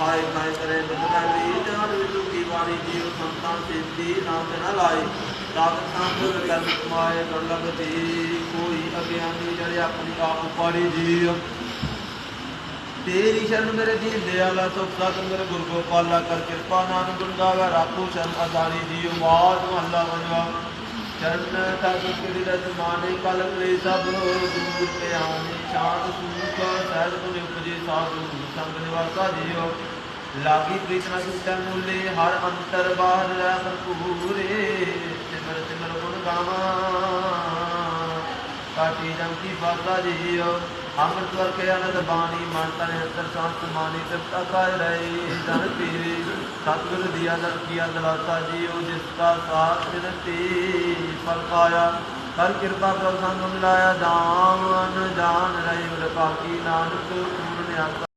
खाए खाए करे जीव संतान सिद्धि नाम न लाए ताकत संत गल कमाए दुर्लभति कोई अज्ञानी जड़े अपनी आप पाड़ी जीव तेरी शरण मेरे जी दयाला सुख साधन मेरे गुरु गोपाल कर कृपा नाम गुण गावे राखो शरण अदारी जी माज मोहल्ला मनवा चरण ताकत के रत माने कल ले सब दूर ते आने शांत सुख सहज गुण उपजे साधु संग निवासा जीव ਲਾਗੀ ਪ੍ਰੀਤ ਨਾ ਸੁਟੈ ਮੂਲੇ, ਹਰ ਅੰਤਰ ਬਾਹਰ ਰਹਿ ਪੂਰੇ ਸਿਮਰ ਸਿਮਰ ਗੁਣ ਗਾਵਾਂ। ਕਾਟੀ ਜਮ ਕੀ ਜੀਓ, ਅੰਮ੍ਰਿਤ ਵਰ ਕੇ ਅਨੰਦ ਬਾਣੀ, ਮਨ ਤਨ ਅੰਤਰ ਸੰਤ ਮਾਨੀ ਤ੍ਰਿਪਤਾ ਕਾਇ ਰਹੀ ਜਨ ਪੀਰੀ। ਸਤਿਗੁਰ ਦੀਆ ਦਰ ਕੀਆ ਦਲਾਤਾ ਜੀਓ, ਜਿਸ ਕਾ ਸਾਥ ਨਿਰਤੀ ਫਲ ਪਾਇਆ। ਹਰ ਕਿਰਪਾ ਕਰ ਸੰਗ ਮਿਲਾਇਆ, ਦਾਨ ਜਾਨ ਰਹੀ ਪਾਕੀ ਨਾਨਕ, ਪੂਰਨ ਆਸਾ